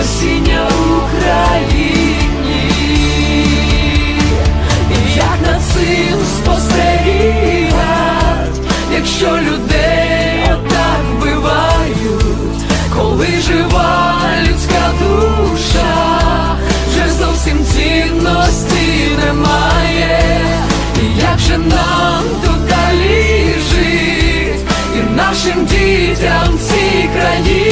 спасіння Україні, і як над цим спостерігать, якщо людей отак вбивають, коли жива людська душа, вже зовсім цінності немає, і як же нам тут далі жить, і нашим дітям цій країні,